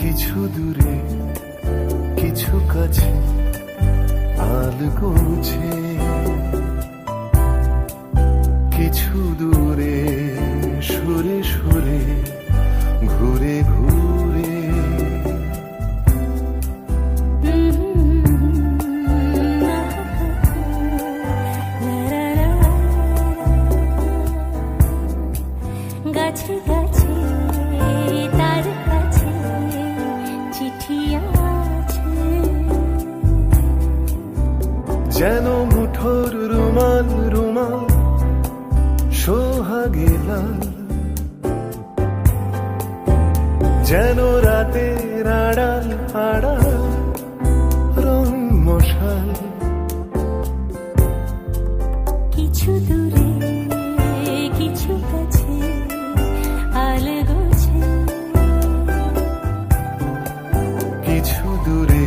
কিছু দূরে কিছু কাছে আল গোছে যেন মুঠোর রুমাল রুমাল সোহাগে লাল। যেন রাতে রাড়াল আড়াল রং মশাল। কিছু দূরে কিছু কাছে কিছু দূরে।